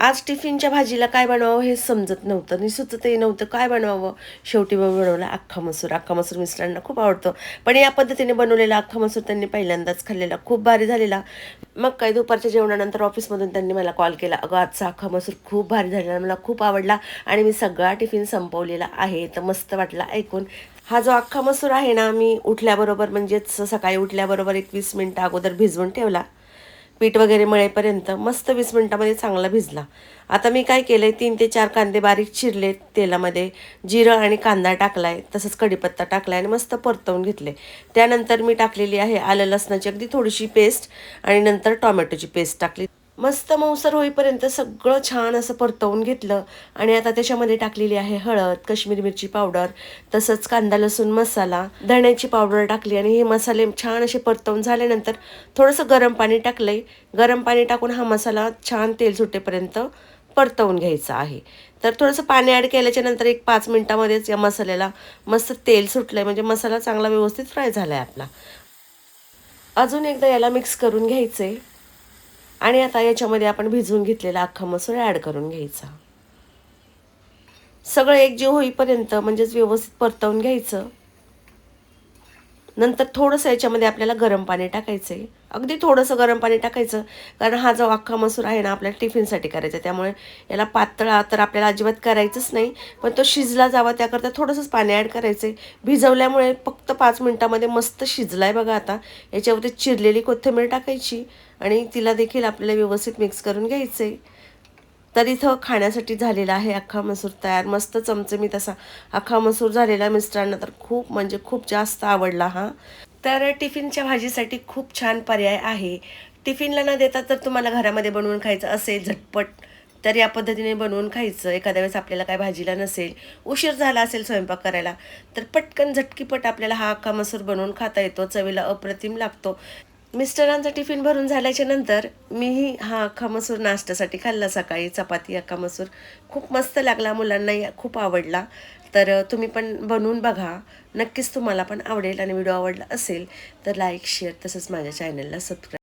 आज टिफिनच्या भाजीला काय बनवावं हे समजत नव्हतं आणि सुचतही नव्हतं काय बनवावं. शेवटी मग बनवला अख्खा मसूर. अख्खा मसूर मिस्टरांना खूप आवडतो. पण या पद्धतीने बनवलेला अख्खा मसूर त्यांनी पहिल्यांदाच खाल्लेला. खूप भारी झालेला. मग काही दुपारच्या जेवणानंतर ऑफिसमधून त्यांनी मला कॉल केला. अगं आजचा अख्खा मसूर खूप भारी झालेला. मला खूप आवडला. आणि मी सगळा टिफिन संपवलेला आहे. तर मस्त वाटला ऐकून. हा जो अख्खा मसूर आहे ना मी उठल्याबरोबर म्हणजेच सकाळी उठल्याबरोबर एकवीस मिनटं अगोदर भिजवून ठेवला. पीठ वगैरे मळेपर्यंत मस्त वीस मिनटामध्ये चांगला भिजला. आता मी काय केलं आहे तीन ते चार कांदे बारीक चिरले तेलामध्ये जिरं आणि कांदा टाकला आहे तसंच कढीपत्ता टाकला आहे आणि मस्त परतवून घेतले त्यानंतर मी टाकलेली आहे आलं लसणाची अगदी थोडीशी पेस्ट आणि नंतर टॉमॅटोची पेस्ट टाकली. मस्त मऊसर होईपर्यंत सगळं छान असं परतवून घेतलं. आणि आता त्याच्यामध्ये टाकलेली आहे हळद काश्मीरी मिरची पावडर तसंच कांदा लसूण मसाला. धण्याची पावडर टाकली आणि हे मसाले छान असे परतवून झाल्यानंतर थोडंसं गरम पाणी टाकलंय. गरम पाणी टाकून हा मसाला छान तेल सुटेपर्यंत परतवून घ्यायचा आहे. तर थोडंसं पाणी ॲड केल्याच्यानंतर एक पाच मिनटामध्येच या मसाल्याला मस्त तेल सुटलंय. म्हणजे मसाला चांगला व्यवस्थित फ्राय झाला आहे आपला. अजून एकदा याला मिक्स करून घ्यायचं आहे आणि आता याच्यामध्ये आपण भिजवून घेतलेला अख्खा मसूर ॲड करून घ्यायचा. सगळं एकजीव होईपर्यंत म्हणजेच व्यवस्थित परतवून घ्यायचं. नंतर थोडंसं याच्यामध्ये आपल्याला गरम पाणी टाकायचं आहे अगदी थोडंसं गरम पाणी टाकायचं कारण हा जो अख्खा मसूर आहे ना आपल्याला टिफिनसाठी करायचा त्यामुळे याला पातळा तर आपल्याला अजिबात करायचंच नाही पण तो शिजला जावा त्याकरता थोडंसंच पाणी ॲड करायचं आहे भिजवल्यामुळे फक्त पाच मिनटामध्ये मस्त शिजला आहे बघा आता. याच्यावरती चिरलेली कोथिंबीर टाकायची आणि तिला देखील आपल्याला व्यवस्थित मिक्स करून घ्यायचं आहे तर इथं खाण्यासाठी झालेला आहे अख्खा मसूर तयार. मस्त चमचमीत असा अख्खा मसूर झालेला मिस्टरांना तर खूप म्हणजे खूप जास्त आवडला हा. तर टिफिनच्या भाजीसाठी खूप छान पर्याय आहे. टिफिनला न देता तर तुम्हाला घरामध्ये बनवून खायचं असेल झटपट तर या पद्धतीने बनवून खायचं. एखाद्या वेळेस आपल्याला काय भाजीला नसेल उशीर झाला असेल स्वयंपाक करायला तर पटकन झटकीपट आपल्याला हा अख्खा मसूर बनवून खाता येतो. चवीला अप्रतिम लागतो. मिस्टरांचा टिफिन भरून झाल्याच्यानंतर मीही हा अख्खा मसूर नाश्त्यासाठी खाल्ला सकाळी. चपाती अख्खा मसूर खूप मस्त लागला मुलांनाही खूप आवडला. तर तुम्ही पण बनवून बघा. नक्कीच तुम्हाला पण आवडेल आणि व्हिडिओ आवडला असेल तर लाईक शेअर तसंच माझ्या चॅनलला सबस्क्राईब